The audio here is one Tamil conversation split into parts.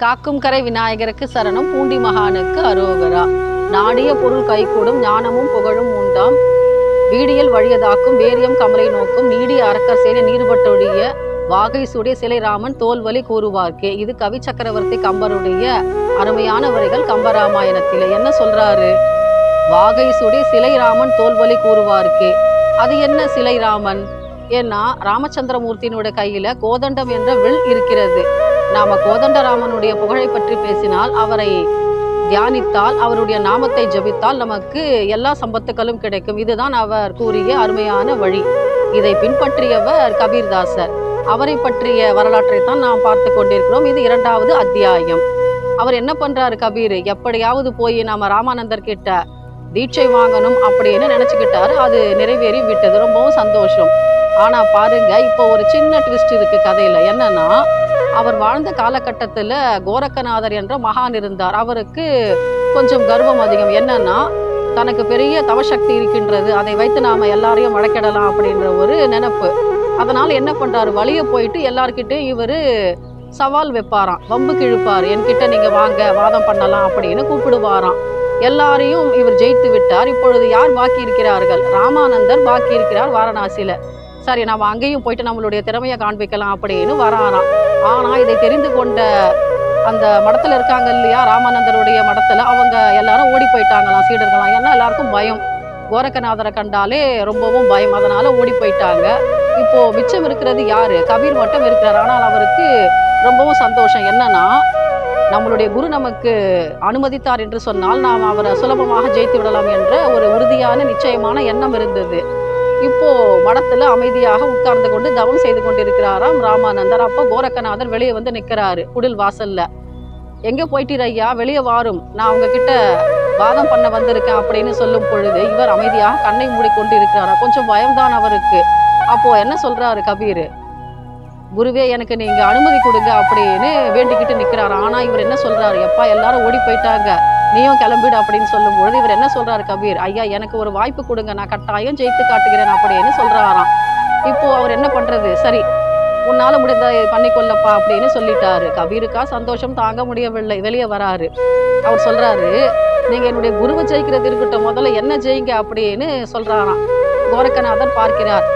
காக்கும் கரை விநாயகருக்கு சரணம் பூண்டி மகானுக்கு அரோகரா. நாடிய பொருள் கைகூடும் ஞானமும் புகழும் உண்டாம். வீடியல் வழியதாக்கும் வேரியம் கமலை நோக்கும் நீடிய அரக்கர் சேனை நீர்பட்டொழிய வாகை சுடைய சிலை ராமன் தோல்வலி கூறுவார்க்கே. இது கவி சக்கரவர்த்தி கம்பருடைய அருமையான வரிகள் கம்பராமாயணத்தில். என்ன சொல்றாரு? வாகை சுடி சிலை ராமன் தோல்வலி கூறுவார்க்கே. அது என்ன சிலை ராமன் ஏன்னா ராமச்சந்திரமூர்த்தியினுடைய கையில கோதண்டம் என்ற வில் இருக்கிறது. நாம கோதண்டராமனுடைய புகழை பற்றி பேசினால் அவரை தியானித்தால் அவருடைய நாமத்தை ஜபித்தால் நமக்கு எல்லா சம்பத்துக்களும் கிடைக்கும். இதுதான் அவர் கூறிய அருமையான வழி. இதை பின்பற்றியவர் கபீர்தாசர். அவரை பற்றிய வரலாற்றை தான் நாம் பார்த்து கொண்டிருக்கிறோம். இது இரண்டாவது அத்தியாயம். அவர் என்ன பண்றாரு கபீர்? எப்படியாவது போய் நாம ராமானந்தர் கிட்ட தீட்சை வாங்கணும் அப்படின்னு நினைச்சுக்கிட்டாரு. அது நிறைவேறி விட்டது. ரொம்பவும் சந்தோஷம். ஆனா பாருங்க இப்போ ஒரு சின்ன ட்விஸ்ட் இருக்கு கதையில. என்னன்னா அவர் வாழ்ந்த காலகட்டத்தில் கோரக்கநாதர் என்ற மகான் இருந்தார். அவருக்கு கொஞ்சம் கர்வம் அதிகம். என்னன்னா தனக்கு பெரிய தவசக்தி இருக்கின்றது. அதை வைத்து நாம எல்லாரையும் வழக்கிடலாம் அப்படின்ற ஒரு நினைப்பு. அதனால் என்ன பண்ணுறாரு வழியை போயிட்டு எல்லார்கிட்டையும் இவர் சவால் வைப்பாராம். வம்பு கிழிப்பார். என்கிட்ட நீங்கள் வாங்க வாதம் பண்ணலாம் அப்படின்னு கூப்பிடுவாராம். எல்லாரையும் இவர் ஜெயித்து விட்டார். இப்பொழுது யார் பாக்கி இருக்கிறார்கள்? ராமானந்தர் பாக்கி இருக்கிறார் வாரணாசியில். சரி நம்ம அங்கேயும் போயிட்டு நம்மளுடைய திறமையை காண்பிக்கலாம் அப்படின்னு வராராம் ஆனால் இதை தெரிந்து கொண்ட அந்த மடத்தில் இருக்காங்க இல்லையா ராமானந்தருடைய மடத்தில் அவங்க எல்லாரும் ஓடி போயிட்டாங்களாம் சீடர்களாம். ஏன்னா எல்லாருக்கும் பயம். கோரக்கநாதரை கண்டாலே ரொம்பவும் பயம். அதனால் ஓடி போயிட்டாங்க. இப்போது மிச்சம் இருக்கிறது யார்? கபீர் மட்டும் இருக்கிறார். ஆனால் அவருக்கு ரொம்பவும் சந்தோஷம். என்னன்னா நம்மளுடைய குரு நமக்கு அனுமதித்தார் என்று சொன்னால் நாம் அவரை சுலபமாக ஜெயித்து விடலாம் என்ற ஒரு உறுதியான நிச்சயமான எண்ணம் இருந்தது. இப்போ மடத்துல அமைதியாக உட்கார்ந்து கொண்டு தவம் செய்து கொண்டிருக்கிறாராம் ராமானந்தர். அப்போ கோரக்கநாதர் வெளியே வந்து நிக்கிறாரு குடில் வாசல்ல. எங்க போயிட்டீர் ஐயா? வெளியே வாரும். நான் உங்ககிட்ட வாதம் பண்ண வந்திருக்கேன் அப்படின்னு சொல்லும் பொழுது இவர் அமைதியாக கண்ணை மூடிக்கொண்டு இருக்கிறாரா கொஞ்சம் பயம்தான் அவருக்கு. அப்போ என்ன சொல்றாரு கபீர்? குருவே எனக்கு நீங்க அனுமதி கொடுங்க அப்படின்னு வேண்டிக்கிட்டு நிக்கிறாரு ஆனா இவர் என்ன சொல்றாரு? எப்பா எல்லாரும் ஓடி போயிட்டாங்க. நீயும் கிளம்பிடு அப்படின்னு சொல்லும் பொழுது இவர் என்ன சொல்றாரு கபீர்? ஐயா எனக்கு ஒரு வாய்ப்பு கொடுங்க நான் கட்டாயம் ஜெயித்து காட்டுகிறேன் அப்படின்னு சொல்றாராம். இப்போ அவர் என்ன பண்றது? சரி உன்னால முடிந்த பண்ணிக்கொள்ளப்பா அப்படின்னு சொல்லிட்டாரு. கபீருக்கா சந்தோஷம் தாங்க முடியவில்லை வெளியே வராரு. அவர் சொல்றாரு நீங்க என்னுடைய குருவை ஜெயிக்கிறது இருக்கட்டும் முதல்ல என்ன ஜெயிங்க? அப்படின்னு சொல்றாராம். கோரக்கநாதன் பார்க்கிறார்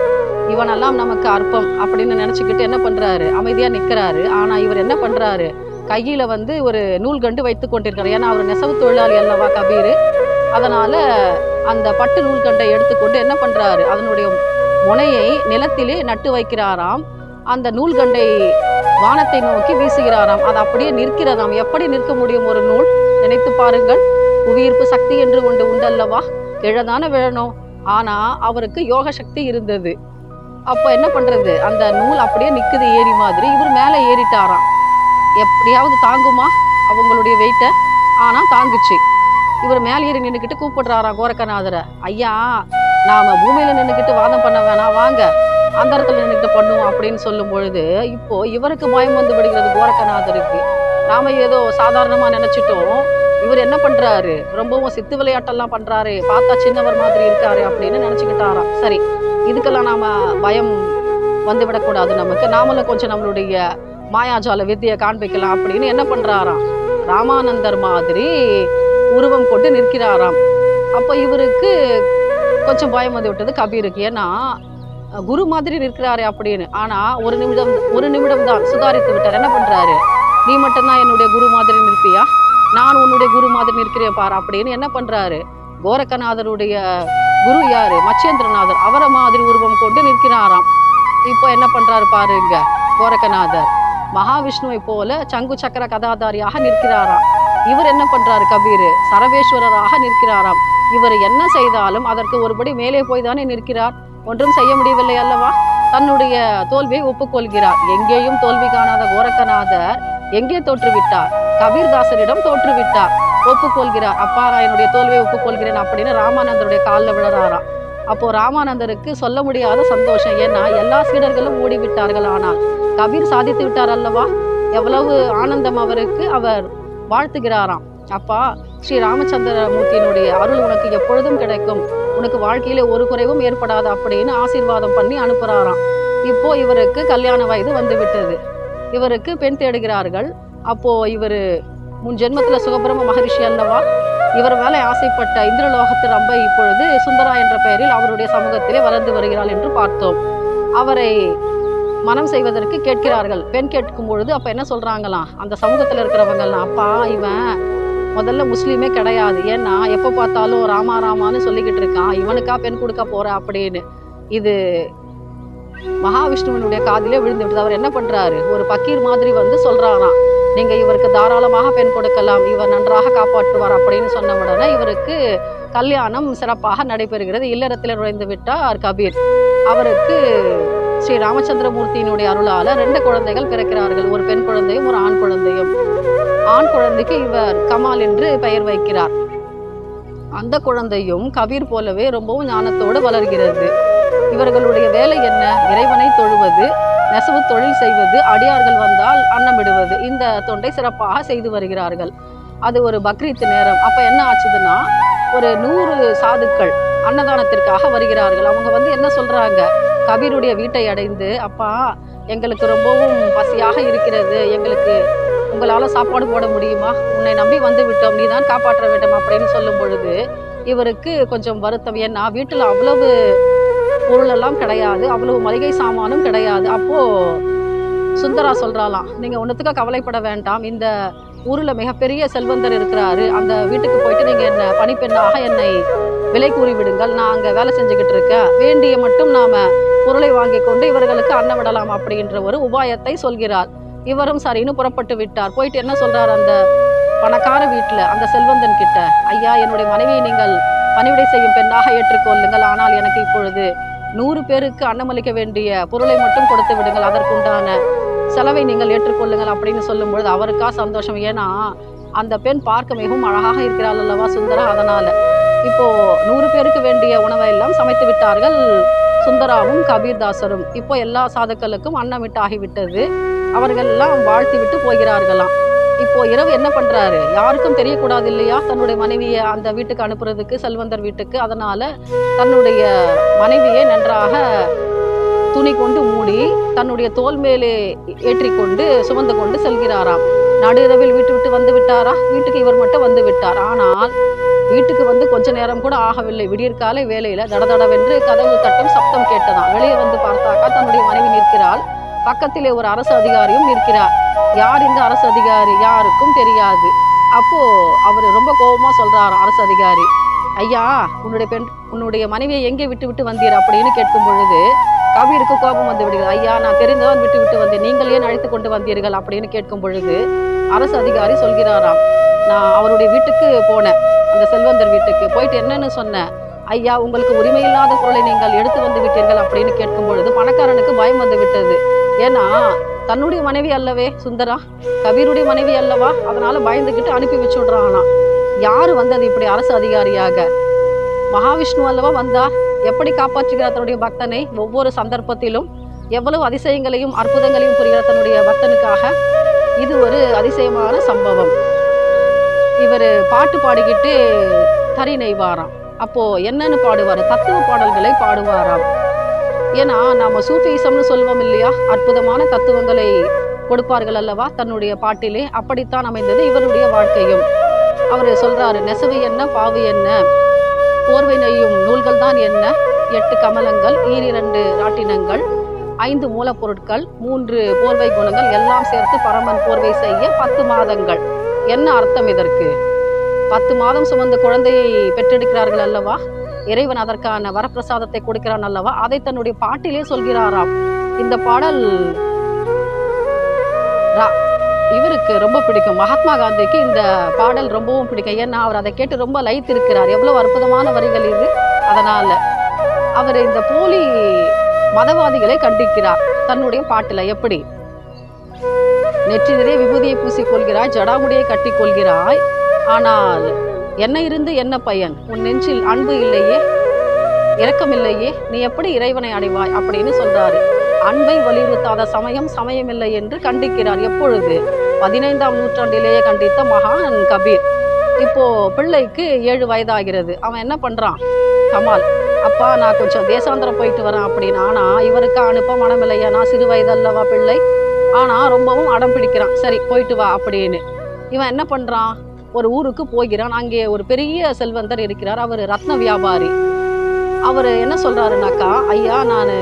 இவனெல்லாம் நமக்கு அற்பம் அப்படின்னு நினைச்சுக்கிட்டு என்ன பண்றாரு? அமைதியா நிக்கிறாரு. ஆனா இவர் என்ன பண்றாரு? கையில் வந்து ஒரு நூல்கண்டு வைத்து கொண்டிருக்கிறார். ஏன்னா அவர் நெசவு தொழிலாளி அல்லவா கபீர்? அதனால் அந்த பட்டு நூல்கண்டை எடுத்துக்கொண்டு என்ன பண்ணுறாரு அதனுடைய முனையை நிலத்திலே நட்டு வைக்கிறாராம். அந்த நூல்கண்டை வானத்தை நோக்கி வீசுகிறாராம். அது அப்படியே நிற்கிறதாம். எப்படி நிற்க முடியும் ஒரு நூல்? நினைத்து பாருங்கள். புவியீர்ப்பு சக்தி என்று ஒன்று உண்டல்லவா? கிழதான விழணும் ஆனால் அவருக்கு யோக சக்தி இருந்தது. அப்போ என்ன பண்ணுறது அந்த நூல் அப்படியே நிற்குது ஏறி மாதிரி. இவர் மேலே ஏறிட்டாராம். எப்படியாவது தாங்குமா அவங்களுடைய வெயிட்டை ஆனால் தாங்குச்சு. இவர் மேலே ஏறி நின்றுக்கிட்டு கூப்பிடுறாராம் கோரக்கநாதரை. ஐயா நாம பூமியில நின்றுக்கிட்டு வாதம் பண்ண வேணாம் வாங்க. அந்த இடத்துல நின்றுக்கிட்டு பண்ணுவோம் அப்படின்னு சொல்லும் பொழுது இப்போ இவருக்கு பயம் வந்து விடுகிறது கோரக்கநாதருக்கு. நாம ஏதோ சாதாரணமா நினைச்சிட்டோம். இவர் என்ன பண்றாரு? ரொம்பவும் சித்து விளையாட்டெல்லாம் பண்றாரு. பார்த்தா சின்னவர் மாதிரி இருக்காரு அப்படின்னு நினைச்சுக்கிட்டாராம். சரி இதுக்கெல்லாம் நாம பயம் வந்து விடக்கூடாது நமக்கு. நாமளும் கொஞ்சம் நம்மளுடைய மாயாஜால வித்தியை காண்பிக்கலாம் அப்படின்னு என்ன பண்ணுறாராம் ராமானந்தர் மாதிரி உருவம் கொண்டு நிற்கிறாராம். அப்போ இவருக்கு கொஞ்சம் பயம் வந்து விட்டது கபீருக்கு. ஏன்னா குரு மாதிரி நிற்கிறாரே அப்படின்னு. ஆனால் ஒரு நிமிடம் ஒரு நிமிடம் தான் சுதாரித்து விட்டார். என்ன பண்ணுறாரு நீ மட்டும்தான் என்னுடைய குரு மாதிரி நிற்பியா? நான் உன்னுடைய குரு மாதிரி நிற்கிறேன் பாரு அப்படின்னு என்ன பண்ணுறாரு கோரக்கநாதருடைய குரு யாரு? மச்சேந்திரநாதர். அவரை மாதிரி உருவம் கொண்டு நிற்கிறாராம். இப்போ என்ன பண்ணுறாரு பாருங்க கோரக்கநாதர். மகாவிஷ்ணுவை போல சங்கு சக்கர கதாதாரியாக நிற்கிறாராம். இவர் என்ன பண்றாரு கபீர்? சரவேஸ்வரராக நிற்கிறாராம். இவர் என்ன செய்தாலும் அதற்கு ஒருபடி மேலே போய் தானே நிற்கிறார். ஒன்றும் செய்ய முடியவில்லை அல்லவா? தன்னுடைய தோல்வியை ஒப்புக்கொள்கிறார். எங்கேயும் தோல்வி காணாத கோரக்கநாதர் எங்கே தோற்றுவிட்டார்? கபீர்தாசரிடம் தோற்றுவிட்டார். ஒப்புக்கொள்கிறார். அப்பா நான் என்னுடைய தோல்வியை ஒப்புக்கொள்கிறேன் அப்படின்னு ராமானந்தருடைய காலில் விழறாராம். அப்போ ராமானந்தருக்கு சொல்ல முடியாத சந்தோஷம். ஏன்னா எல்லா சீடர்களும் ஓடிவிட்டார்கள் ஆனால் கபீர் சாதித்து விட்டார் அல்லவா எவ்வளவு ஆனந்தம் அவருக்கு அவர் வாழ்த்துகிறாராம். அப்பா ஸ்ரீ ராமச்சந்திரமூர்த்தியினுடைய அருள் உனக்கு எப்பொழுதும் கிடைக்கும். உனக்கு வாழ்க்கையில ஒரு குறைவும் ஏற்படாது அப்படின்னு ஆசீர்வாதம் பண்ணி அனுப்புறாராம். இப்போ இவருக்கு கல்யாண வயது வந்து விட்டது இவருக்கு பெண் தேடுகிறார்கள். அப்போ இவர் முன் ஜென்மத்தில் சுகபிரம மகரிஷி அல்லவா? இவர் மேலே ஆசைப்பட்ட இந்திரலோகத்து ரம்பை இப்பொழுது சுந்தரா என்ற பெயரில் அவருடைய சமூகத்திலே வளர்ந்து வருகிறாள் என்று பார்த்தோம். அவரை மனம் செய்வதற்கு கேட்கிறார்கள். பெண் கேட்கும் பொழுது அப்போ என்ன சொல்கிறாங்களாம் அந்த சமூகத்தில் இருக்கிறவங்கலாம் அப்பா இவன் முதல்ல முஸ்லீமே கிடையாது. ஏன்னா எப்போ பார்த்தாலும் ராமா ராமான்னு சொல்லிக்கிட்டு இருக்கான். இவனுக்கா பெண் கொடுக்க போகிற அப்படின்னு. இது மகாவிஷ்ணுவனுடைய காதிலே விழுந்து விட்டது அவர் என்ன பண்ணுறாரு ஒரு பக்கீர் மாதிரி வந்து சொல்கிறாராம் நீங்கள் இவருக்கு தாராளமாக பெண் கொடுக்கலாம். இவர் நன்றாக காப்பாற்றுவார் அப்படின்னு சொன்ன உடனே இவருக்கு கல்யாணம் சிறப்பாக நடைபெறுகிறது. இல்லறத்தில் நுழைந்து விட்டார் கபீர். அவருக்கு ஸ்ரீ ராமச்சந்திரமூர்த்தியினுடைய அருளால ரெண்டு குழந்தைகள் பிறக்கிறார்கள். ஒரு பெண் குழந்தையும் ஒரு ஆண் குழந்தையும். ஆண் குழந்தைக்கு இவர் கமால் என்று பெயர் வைக்கிறார். அந்த குழந்தையும் கபீர் போலவே ரொம்பவும் ஞானத்தோடு வளர்கிறது. இவர்களுடைய வேலை என்ன? இறைவனை தொழுவது நெசவு தொழில் செய்வது அடியார்கள் வந்தால் அன்னமிடுவது. இந்த தொண்டை சிறப்பாக செய்து வருகிறார்கள். அது ஒரு பக்ரீத் நேரம். அப்ப என்ன ஆச்சுதுன்னா ஒரு நூறு சாதுக்கள் அன்னதானத்திற்காக வருகிறார்கள். அவங்க வந்து என்ன சொல்றாங்க? கபீருடைய வீட்டை அடைந்து அப்பா எங்களுக்கு ரொம்பவும் பசியாக இருக்கிறது. எங்களுக்கு உங்களால் சாப்பாடு போட முடியுமா? உன்னை நம்பி வந்து விட்டோம். நீ தான் காப்பாற்ற வேண்டும் அப்படின்னு சொல்லும் பொழுது இவருக்கு கொஞ்சம் வருத்தம். ஏன்னா வீட்டில் அவ்வளவு பொருளெல்லாம் கிடையாது. அவ்வளவு மளிகை சாமானும் கிடையாது. அப்போது சுந்தரா சொல்கிறாலாம் நீங்கள் ஒன்றுத்துக்கு கவலைப்பட வேண்டாம். இந்த ஊரில் மிகப்பெரிய செல்வந்தர் இருக்கிறாரு. அந்த வீட்டுக்கு போயிட்டு நீங்கள் என்ன பணிப்பெண்ணாக என்னை விலை கூறி விடுங்கள் நான் அங்கே வேலை செஞ்சுக்கிட்டு இருக்கேன். வேண்டிய மட்டும் நாம் பொருளை வாங்கி கொண்டு இவர்களுக்கு அன்னமிடலாம் அப்படின்ற ஒரு உபாயத்தை சொல்கிறார். இவரும் சரின்னு புறப்பட்டு விட்டார். போயிட்டு என்ன சொல்றார் அந்த பணக்கார வீட்டில் அந்த செல்வந்தன் கிட்ட ஐயா என்னுடைய மனைவியை நீங்கள் பணிவிடை செய்யும் பெண்ணாக ஏற்றுக்கொள்ளுங்கள். ஆனால் எனக்கு இப்பொழுது நூறு பேருக்கு அன்னமளிக்க வேண்டிய பொருளை மட்டும் கொடுத்து விடுங்கள். அதற்குண்டான செலவை நீங்கள் ஏற்றுக்கொள்ளுங்கள் அப்படின்னு சொல்லும் பொழுது அவருக்கா சந்தோஷம்? ஏன்னா அந்த பெண் பார்க்க மிகவும் அழகாக இருக்கிறாள் அல்லவா சுந்தரா? அதனால இப்போ நூறு பேருக்கு வேண்டிய உணவை எல்லாம் சமைத்து விட்டார்கள். சுந்தராவும் கபீர்தாசரும். இப்போ எல்லா சாதுக்களுக்கும் அன்னமிட்டாகிவிட்டது. அவர்கள் எல்லாம் வாழ்த்தி விட்டு போகிறார்களாம். இப்போ இரவு என்ன பண்றாரு? யாருக்கும் தெரியக்கூடாது இல்லையா தன்னுடைய மனைவியை அந்த வீட்டுக்கு அனுப்புறதுக்கு செல்வந்தர் வீட்டுக்கு. அதனால தன்னுடைய மனைவியை நன்றாக துணி கொண்டு மூடி தன்னுடைய தோல் மேலே ஏற்றிக்கொண்டு சுமந்து கொண்டு செல்கிறாராம். நடு இரவில் வீட்டு விட்டு வந்து விட்டாரா? வீட்டுக்கு இவர் மட்டும் வந்து விட்டார். ஆனால் வீட்டுக்கு வந்து கொஞ்ச நேரம் கூட ஆகவில்லை. விடியற்காலை வேலையில தடதடவென்று கதவு தட்டும் சப்தம் கேட்டதாம். வெளியே வந்து பார்த்தாக்கா தன்னுடைய மனைவி நிற்கிறாள். பக்கத்திலே ஒரு அரசு அதிகாரியும் நிற்கிறார். யார் இந்த அரசு அதிகாரி? யாருக்கும் தெரியாது. அப்போ அவர் ரொம்ப கோபமா சொல்றாரு அரசு அதிகாரி. ஐயா உன்னுடைய பெண் உன்னுடைய மனைவியை எங்கே விட்டு விட்டு வந்தீர்? அப்படின்னு கேட்கும் பொழுது கவிருக்கு கோபம் வந்து விடுகிறது. ஐயா நான் தெரிந்துதான் விட்டு விட்டு வந்தேன். நீங்கள் ஏன் அழைத்து கொண்டு வந்தீர்கள்? அப்படின்னு கேட்கும் பொழுது அரசு அதிகாரி சொல்கிறாராம். நான் அவருடைய வீட்டுக்கு போனேன். அந்த செல்வந்தர் வீட்டுக்கு போயிட்டு என்னன்னு சொன்னேன். ஐயா உங்களுக்கு உரிமை இல்லாத பொருளை நீங்கள் எடுத்து வந்து விட்டீர்கள் அப்படின்னு கேட்கும் பொழுது பணக்காரனுக்கு பயம் வந்து விட்டது. ஏன்னா தன்னுடைய மனைவி அல்லவே சுந்தரா கபீருடைய மனைவி அல்லவா? அதனால பயந்துக்கிட்டு அனுப்பி வச்சுடுறானா யாரு வந்தது இப்படி அரசு அதிகாரியாக? மகாவிஷ்ணு அல்லவா வந்தார்? எப்படி காப்பாற்றுகிறார் தன்னுடைய பக்தனை? ஒவ்வொரு சந்தர்ப்பத்திலும் எவ்வளவு அதிசயங்களையும் அற்புதங்களையும் புரிகிறார் தன்னுடைய பக்தனுக்காக. இது ஒரு அதிசயமான சம்பவம். இவர் பாட்டு பாடிக்கிட்டு தறி நெய்வாராம். அப்போது என்னன்னு பாடுவார்? தத்துவ பாடல்களை பாடுவாராம். ஏன்னா நாம் சூஃபிசம்னு சொல்வோம் இல்லையா? அற்புதமான தத்துவங்களை கொடுப்பார்கள் அல்லவா தன்னுடைய பாட்டிலே? அப்படித்தான் அமைந்தது இவருடைய வாழ்க்கையும். அவர் சொல்கிறாரு நெசவு என்ன பாவு என்ன? போர்வை நெய்யும் நூல்கள் தான் என்ன? எட்டு கமலங்கள் ஈரிரண்டு ராட்டினங்கள் ஐந்து மூலப்பொருட்கள் மூன்று போர்வை குணங்கள் எல்லாம் சேர்த்து பரமன் போர்வை செய்ய பத்து மாதங்கள். என்ன அர்த்தம் இதற்கு? பத்து மாதம் சுமந்த குழந்தையை பெற்றெடுக்கிறார்கள் அல்லவா? இறைவன் அதற்கான வரப்பிரசாதத்தை கொடுக்கிறான் அல்லவா? அதை தன்னுடைய பாட்டிலே சொல்கிறாராம். இந்த பாடல் ரா- இவருக்கு ரொம்ப பிடிக்கும். மகாத்மா காந்திக்கு இந்த பாடல் ரொம்பவும் பிடிக்கும். ஏன்னா அவர் அதை கேட்டு ரொம்ப லைத் இருக்கிறார் எவ்வளவு அற்புதமான வரிகள் இது. அதனால அவர் இந்த போலி மதவாதிகளை கண்டிக்கிறார். தன்னுடைய பாட்டில் எப்படி? நெற்றி நிறைய விபூதியை பூசிக்கொள்கிறாய் ஜடாமுடியை கட்டிக் கொள்கிறாய் ஆனால் என்ன இருந்து என்ன பயன்? உன் நெஞ்சில் அன்பு இல்லையே? இரக்கம் இல்லையே நீ எப்படி இறைவனை அடைவாய்? அப்படின்னு சொல்றாரு. அன்பை வலியுறுத்தாத சமயம் சமயம் இல்லை என்று கண்டிக்கிறார். எப்பொழுது? பதினைந்தாம் நூற்றாண்டிலேயே கண்டித்த மகான் கபீர். இப்போ பிள்ளைக்கு ஏழு வயதாகிறது. அவன் என்ன பண்ணுறான் கமால் அப்பா நான் கொஞ்சம் தேசாந்திரம் போயிட்டு வரேன் அப்படின்னு. ஆனால் இவருக்கு அனுப்ப மனமில்லையா? நான் சிறு வயதல்லவா பிள்ளை. ஆனால் ரொம்பவும் அடம் பிடிக்கிறான். சரி போயிட்டு வா அப்படின்னு. இவன் என்ன பண்ணுறான் ஒரு ஊருக்கு போகிறான். அங்கே ஒரு பெரிய செல்வந்தர் இருக்கிறார். அவர் ரத்ன வியாபாரி. அவர் என்ன சொல்கிறாருனாக்கா ஐயா நான்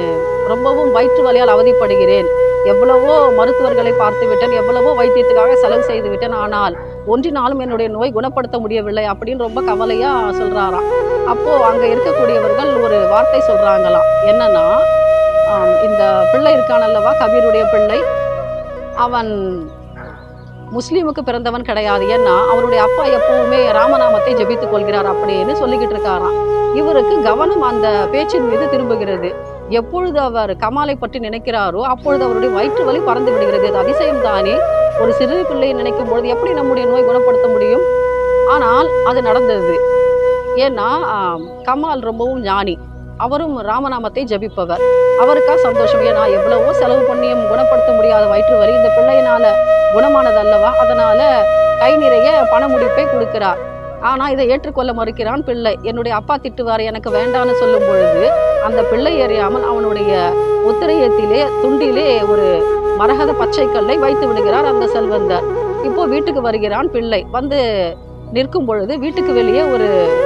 ரொம்பவும் வயிற்று வலியால் அவதிப்படுகிறேன். எவ்வளவோ மருத்துவர்களை பார்த்து விட்டேன் எவ்வளவோ வைத்தியத்துக்காக செலவு செய்து விட்டேன். ஆனால் ஒன்றினாலும் என்னுடைய நோய் குணப்படுத்த முடியவில்லை அப்படின்னு ரொம்ப கவலையா சொல்றாராம். அப்போ அங்க இருக்கக்கூடியவர்கள் ஒரு வார்த்தை சொல்றாங்களாம். என்னன்னா இந்த பிள்ளை இருக்கானல்லவா கபீருடைய பிள்ளை? அவன் முஸ்லீமுக்கு பிறந்தவன் கிடையாது. ஏன்னா அவருடைய அப்பா எப்பவுமே ராமநாமத்தை ஜெபித்துக் கொள்கிறார் அப்படின்னு சொல்லிக்கிட்டு இருக்காராம். இவருக்கு கவனம் அந்த பேச்சின் மீது திரும்புகிறது. எப்பொழுது அவர் கமாலை பற்றி நினைக்கிறாரோ அப்பொழுது அவருடைய வயிற்று வலி பறந்து விடுகிறது. அது அதிசயம் தானே? ஒரு சிறு பிள்ளையை நினைக்கும் பொழுது எப்படி நம்முடைய நோய் குணப்படுத்த முடியும்? ஆனால் அது நடந்தது. ஏன்னா கமால் ரொம்பவும் ஞானி. அவரும் ராமநாமத்தை ஜபிப்பவர். அவருக்கா சந்தோஷம். ஏன்னா எவ்வளவோ செலவு பண்ணியும் குணப்படுத்த முடியாத வயிற்று வலி இந்த பிள்ளையினால குணமானது அல்லவா அதனால கை நிறைய பண முடிப்பை கொடுக்கிறார். ஆனால் இதை ஏற்றுக்கொள்ள மறுக்கிறான் பிள்ளை. என்னுடைய அப்பா திட்டுவார் எனக்கு வேண்டான்னு சொல்லும் பொழுது அந்த பிள்ளை அறியாமல் அவனுடைய உத்திரையத்திலே துண்டிலே ஒரு மரகத பச்சை கல்லை வைத்து விடுகிறார் அந்த செல்வந்தர். இப்போ வீட்டுக்கு வருகிறான் பிள்ளை. வந்து நிற்கும் பொழுது வீட்டுக்கு வெளியே ஒரு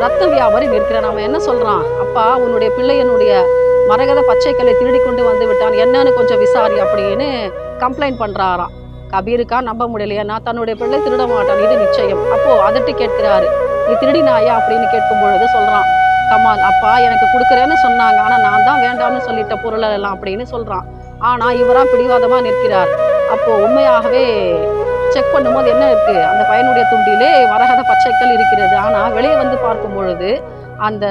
ரத்த வியாபாரி நிற்கிறான். அவன் என்ன சொல்றான்? அப்பா உன்னுடைய பிள்ளையனுடைய மரகத பச்சைக்கல்லை திருடி கொண்டு வந்து விட்டான். என்னன்னு கொஞ்சம் விசாரி அப்படின்னு கம்ப்ளைண்ட் பண்றாராம். கபீருக்கா நம்ப முடியலையா. நான் தன்னுடைய பிள்ளை திருட மாட்டான். இது நிச்சயம். அப்போ அதட்டி கேட்கிறாரு. நீ திருடினாயா? அப்படின்னு கேட்கும் பொழுது சொல்றான். கமால் அப்பா எனக்கு கொடுக்குறேன்னு சொன்னாங்க. ஆனால் நான் தான் வேண்டாம்னு சொல்லிட்ட பொருள் எல்லாம் அப்படின்னு சொல்கிறான் ஆனால் இவரா பிடிவாதமாக நிற்கிறார். அப்போது உண்மையாகவே செக் பண்ணும்போது என்ன இருக்குது அந்த பையனுடைய துண்டிலே மரகத பச்சைக்கல் இருக்கிறது. ஆனால் வெளியே வந்து பார்க்கும் பொழுது அந்த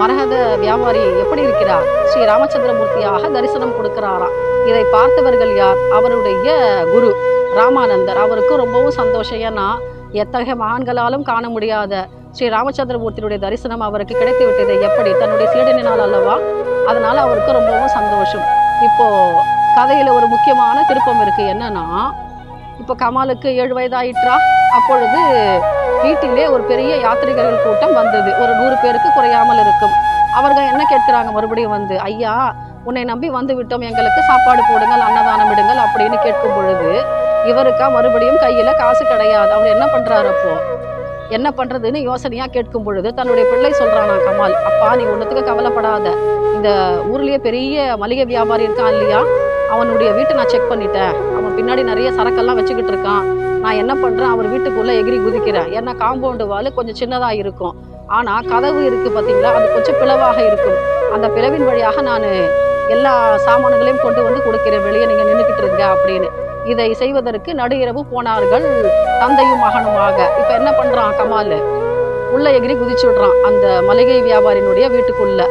மரகத வியாபாரி எப்படி இருக்கிறார்? ஸ்ரீ ராமச்சந்திரமூர்த்தியாக தரிசனம் கொடுக்கிறாராம். இதை பார்த்தவர்கள் யார்? அவருடைய குரு ராமானந்தர். அவருக்கு ரொம்பவும் சந்தோஷம். ஏன்னா எத்தகைய மகான்களாலும் காண முடியாத ஸ்ரீ ராமச்சந்திரமூர்த்தியுடைய தரிசனம் அவருக்கு கிடைத்து விட்டது எப்படி? தன்னுடைய சீடனினால் அல்லவா? அதனால் அவருக்கு ரொம்பவும் சந்தோஷம். இப்போது கதையில் ஒரு முக்கியமான திருப்பம் இருக்குது என்னன்னா இப்போ கமாலுக்கு ஏழு வயதாயிற்றா? அப்பொழுது வீட்டிலே ஒரு பெரிய யாத்திரிகர்கள் கூட்டம் வந்தது. ஒரு நூறு பேருக்கு குறையாமல் இருக்கும். அவர்கள் என்ன கேட்கிறாங்க? மறுபடியும் வந்து ஐயா உன்னை நம்பி வந்து விட்டோம். எங்களுக்கு சாப்பாடு போடுங்கள் அன்னதானம் விடுங்கள் அப்படின்னு கேட்கும் பொழுது இவருக்கா மறுபடியும் கையில் காசு கிடையாது. அவர் என்ன பண்ணுறாரு அப்போ? என்ன பண்ணுறதுன்னு யோசனையாக கேட்கும் பொழுது தன்னுடைய பிள்ளை சொல்கிறானா கமால் அப்பா நீ ஒன்றுத்துக்கு கவலைப்படாத. இந்த ஊர்லேயே பெரிய மளிகை வியாபாரி இருக்கான் இல்லையா? அவனுடைய வீட்டை நான் செக் பண்ணிட்டேன். அவன் பின்னாடி நிறைய சரக்கெல்லாம் வச்சுக்கிட்டு இருக்கான். நான் என்ன பண்ணுறேன் அவர் வீட்டுக்குள்ளே எகிரி குதிக்கிறேன். ஏன்னா காம்பவுண்டு வால் கொஞ்சம் சின்னதாக இருக்கும். ஆனால் கதவு இருக்குது பார்த்தீங்களா அது கொஞ்சம் பிளவாக இருக்கும். அந்த பிளவின் வழியாக நான் எல்லா சாமான்களையும் கொண்டு வந்து கொடுக்கிறேன். வெளியே நீங்கள் நின்றுக்கிட்டு இருங்க அப்படின்னு. இதை செய்வதற்கு நடு இரவு போனார்கள் தந்தையும் மகனுமாக. இப்ப என்ன பண்றான் கமால்? உள்ள எகிரி குதிச்சு விடுறான். அந்த மளிகை வியாபாரியினுடைய வீட்டுக்குள்ள.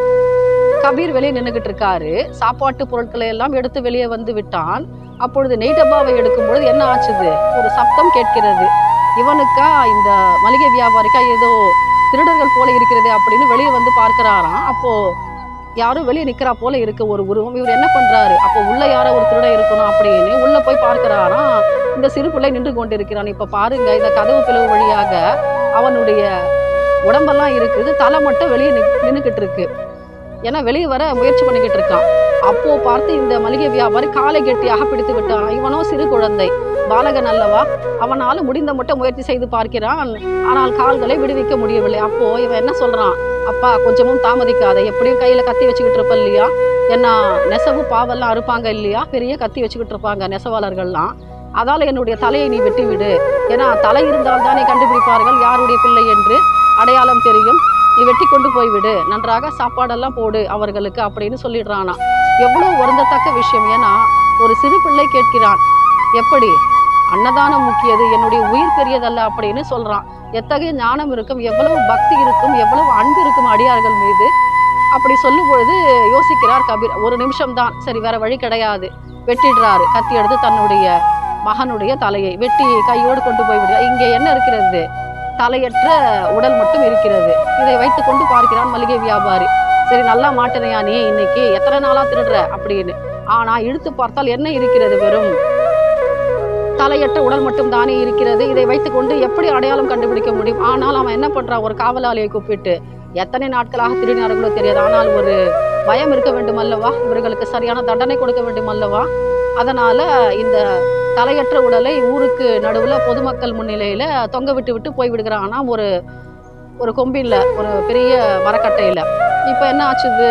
கபீர் வெளியே நின்றுகிட்டு இருக்காரு. சாப்பாட்டு பொருட்களை எல்லாம் எடுத்து வெளியே வந்து விட்டான். அப்பொழுது நெய் டப்பாவை எடுக்கும் பொழுது என்ன ஆச்சுது? ஒரு சப்தம் கேட்கிறது. இவனுக்கா இந்த மளிகை வியாபாரிக்கா ஏதோ திருடர்கள் போல இருக்கிறது அப்படின்னு வெளியே வந்து பார்க்கிறாராம். அப்போ யாரும் வெளியே நிற்கிறா போல இருக்கு ஒரு உருவம் இவர் என்ன பண்றாரு? அப்போ உள்ள யாரோ ஒரு திருட இருக்கணும் அப்படின்னு உள்ள போய் பார்க்கிறானா? இந்த சிறு பிள்ளை நின்று கொண்டிருக்கிறான். இப்ப பாருங்க இந்த கதவு பிளவு வழியாக அவனுடைய உடம்பெல்லாம் இருக்குது. தலை மட்டும் வெளியே நின்றுக்கிட்டு இருக்கு. ஏன்னா வெளியே வர முயற்சி பண்ணிக்கிட்டு இருக்கான். அப்போ பார்த்து இந்த மளிகை வியாபாரி காலை கெட்டியாக பிடித்து விட்டான். இவனோ சிறு குழந்தை. பாலகன் அல்லவா? அவனால முடிந்த மட்டும் முயற்சி செய்து பார்க்கிறான். ஆனால் கால்களை விடுவிக்க முடியவில்லை. அப்போ இவன் என்ன சொல்றான்? அப்பா கொஞ்சமும் தாமதிக்காத. எப்படியும் கையில் கத்தி வச்சுக்கிட்டு இருப்ப இல்லையா? ஏன்னா நெசவு பாவெல்லாம் அறுப்பாங்க இல்லையா? பெரிய கத்தி வச்சுக்கிட்டு இருப்பாங்க நெசவாளர்கள்லாம். அதால் என்னுடைய தலையை நீ வெட்டி விடு ஏன்னா தலை இருந்தால் தானே கண்டுபிடிப்பார்கள் யாருடைய பிள்ளை என்று அடையாளம் தெரியும். நீ வெட்டி கொண்டு போய் விடு. நன்றாக சாப்பாடெல்லாம் போடு அவர்களுக்கு அப்படின்னு சொல்லிடுறானா. எவ்வளோ வருந்தத்தக்க விஷயம். ஏன்னா ஒரு சிறு பிள்ளை கேட்கிறான். எப்படி? அன்னதானம் முக்கியது என்னுடைய உயிர் பெரியதல்ல அப்படின்னு சொல்றான். எத்தகைய ஞானம் இருக்கும் எவ்வளவு பக்தி இருக்கும் எவ்வளவு அன்பு இருக்கும் அடியார்கள் மீது? அப்படி சொல்லும் பொழுது யோசிக்கிறார் கபீர் ஒரு நிமிஷம் தான் சரி வேற வழி கிடையாது. வெட்டிடுறாரு. கத்தி எடுத்து தன்னுடைய மகனுடைய தலையை வெட்டி கையோடு கொண்டு போய் விடுறார் இங்கே என்ன இருக்கிறது? தலையற்ற உடல் மட்டும் இருக்கிறது. இதை வைத்துக் கொண்டு பார்க்கிறான் மளிகை வியாபாரி. சரி நல்லா மாட்டினையா நீ இன்னைக்கு? எத்தனை நாளா திருடுற அப்படின்னு. ஆனா இழுத்து பார்த்தால் என்ன இருக்கிறது வெறும்? தலையற்ற உடல் மட்டும் தானே இருக்கிறது. இதை வைத்துக்கொண்டு எப்படி அடையாளம் கண்டுபிடிக்க முடியும்? ஆனால் அவன் என்ன பண்றான் ஒரு காவலாளியை கூப்பிட்டு எத்தனை நாட்களாக திருடினார்களோ தெரியாது. ஆனால் ஒரு பயம் இருக்க வேண்டும் அல்லவா? இவர்களுக்கு சரியான தண்டனை கொடுக்க வேண்டும் அல்லவா? அதனால இந்த தலையற்ற உடலை ஊருக்கு நடுவில் பொதுமக்கள் முன்னிலையில் தொங்க விட்டு விட்டு போய் விடுகிறானா. ஒரு ஒரு கொம்பில் ஒரு பெரிய மரக்கட்டையில். இப்போ என்ன ஆச்சுது?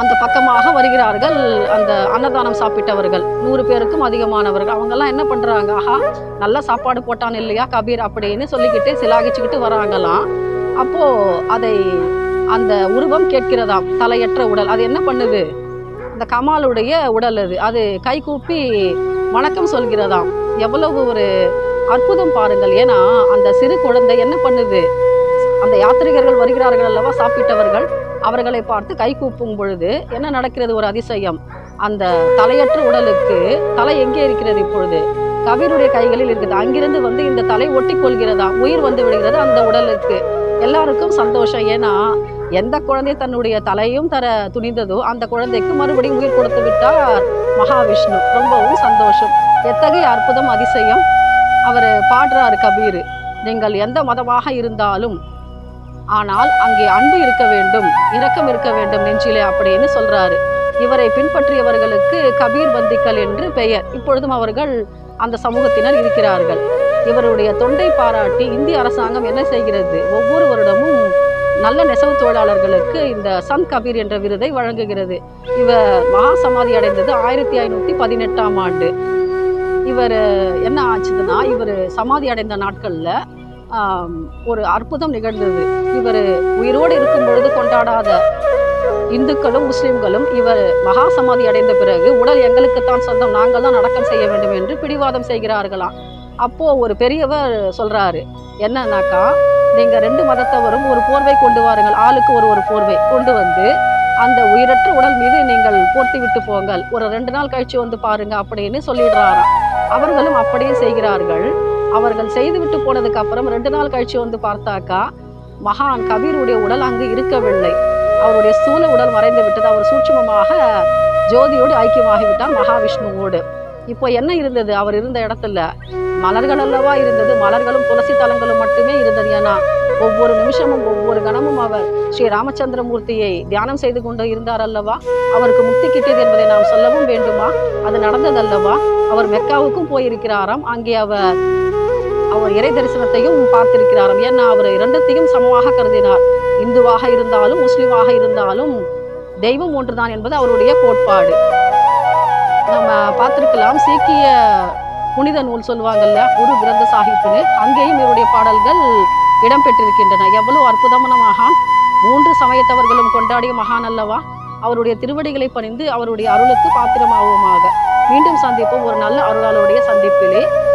அந்த பக்கமாக வருகிறார்கள். அந்த அன்னதானம் சாப்பிட்டவர்கள் நூறு பேருக்கும் அதிகமானவர்கள். அவங்கெல்லாம் என்ன பண்ணுறாங்க ஆஹா நல்ல சாப்பாடு போட்டான் இல்லையா கபீர் அப்படின்னு சொல்லிக்கிட்டு சிலாகிச்சுக்கிட்டு வராங்களாம். அப்போது அதை அந்த உருவம் கேட்கிறதாம் தலையற்ற உடல். அது என்ன பண்ணுது? அந்த கமாலுடைய உடல் அது. அது கை கூப்பி வணக்கம் சொல்கிறதாம். எவ்வளவு ஒரு அற்புதம் பாருங்கள். ஏன்னா அந்த சிறு குழந்தை என்ன பண்ணுது? அந்த யாத்ரிகர்கள் வருகிறார்கள் அல்லவா சாப்பிட்டவர்கள்? அவர்களை பார்த்து கை கூப்பும் பொழுது என்ன நடக்கிறது ஒரு அதிசயம். அந்த தலையற்ற உடலுக்கு தலை எங்கே இருக்கிறது இப்பொழுது? கபீருடைய கைகளில் இருக்குது. அங்கிருந்து வந்து இந்த தலை ஒட்டி கொள்கிறதா உயிர் வந்து விடுகிறது அந்த உடலுக்கு. எல்லாருக்கும் சந்தோஷம். ஏன்னா எந்த குழந்தை தன்னுடைய தலையும் தர துணிந்ததோ அந்த குழந்தைக்கு மறுபடியும் உயிர் கொடுத்து விட்டார் மகாவிஷ்ணு. ரொம்பவும் சந்தோஷம். எத்தகைய அற்புதம் அதிசயம். அவர் பாடுறார் கபீர். நீங்கள் எந்த மதமாக இருந்தாலும் ஆனால் அங்கே அன்பு இருக்க வேண்டும் இரக்கம் இருக்க வேண்டும் நெஞ்சிலே அப்படின்னு சொல்றாரு. இவரை பின்பற்றியவர்களுக்கு கபீர் பந்திக்கள் என்று பெயர். இப்பொழுதும் அவர்கள் அந்த சமூகத்தினர் இருக்கிறார்கள். இவருடைய தொண்டை பாராட்டி இந்திய அரசாங்கம் என்ன செய்கிறது? ஒவ்வொரு வருடமும் நல்ல நெசவு தொழிலாளர்களுக்கு இந்த சந்த் கபீர் என்ற விருதை வழங்குகிறது. இவர் மகா சமாதி அடைந்தது ஆயிரத்தி ஐநூத்தி பதினெட்டாம் ஆண்டு. இவர் என்ன ஆச்சுதுன்னா இவர் சமாதி அடைந்த நாட்கள்ல ஒரு அற்புதம் நிகழ்ந்தது. இவர் உயிரோடு இருக்கும் பொழுது கொண்டாடாத இந்துக்களும் முஸ்லிம்களும் இவர் மகா சமாதி அடைந்த பிறகு உடல் எங்களுக்குத்தான் சொந்தம் நாங்கள் தான் அடக்கம் செய்ய வேண்டும் என்று பிடிவாதம் செய்கிறார்களாம். அப்போ ஒரு பெரியவர் சொல்றாரு என்னன்னாக்கா நீங்க ரெண்டு மதத்தவரும் ஒரு போர்வை கொண்டு வாருங்கள் ஆளுக்கு ஒரு ஒரு போர்வை கொண்டு வந்து அந்த உயிரற்ற உடல் மீது நீங்கள் போர்த்தி விட்டு போங்கள். ஒரு ரெண்டு நாள் கழிச்சு வந்து பாருங்க அப்படின்னு சொல்லிடுறாராம். அவர்களும் அப்படியே செய்கிறார்கள். அவர்கள் செய்துவிட்டு போனதுக்கு அப்புறம் ரெண்டு நாள் கழிச்சு வந்து பார்த்தாக்கா மகான் கபீருடைய உடல் அங்கு இருக்கவில்லை. அவருடைய ஸ்தூல உடல் மறைந்து விட்டது. அவர் சூட்சமமாக ஜோதியோடு ஐக்கியமாகிவிட்டார் மகாவிஷ்ணுவோடு. இப்போ என்ன இருந்தது? அவர் இருந்த இடத்துல மலர்கள் அல்லவா இருந்தது? மலர்களும் துளசி தலங்களும் மட்டுமே இருந்தது ஏன்னா ஒவ்வொரு நிமிஷமும் ஒவ்வொரு கணமும் அவர் ஸ்ரீ ராமச்சந்திரமூர்த்தியை தியானம் செய்து கொண்டு இருந்தார் அல்லவா? அவருக்கு முக்தி கிட்டியது என்பதை நாம் சொல்லவும் வேண்டுமா? அது நடந்ததல்லவா அவர் மெக்காவுக்கும் போயிருக்கிறாராம். அங்கே அவர் அவர் இறை தரிசனத்தையும் பார்த்திருக்கிறாராம் ஏன்னா அவர் இரண்டத்தையும் சமமாக கருதினார். இந்துவாக இருந்தாலும் முஸ்லீமாக இருந்தாலும் தெய்வம் ஒன்றுதான் என்பது அவருடைய கோட்பாடு. நம்ம பார்த்திருக்கலாம் சீக்கிய புனித நூல் சொல்லுவாங்கல்ல குரு கிரந்த சாஹிப்னு அங்கேயும் இவருடைய பாடல்கள் இடம்பெற்றிருக்கின்றன. எவ்வளவு அற்புதமான மகான். மூன்று சமயத்தவர்களும் கொண்டாடிய மகான் அல்லவா? அவருடைய திருவடிகளை பணிந்து அவருடைய அருளுக்கு பாத்திரமாவோமாக மீண்டும் சந்திப்போம். ஒரு நல்ல அருளாளுடைய சந்திப்பிலே.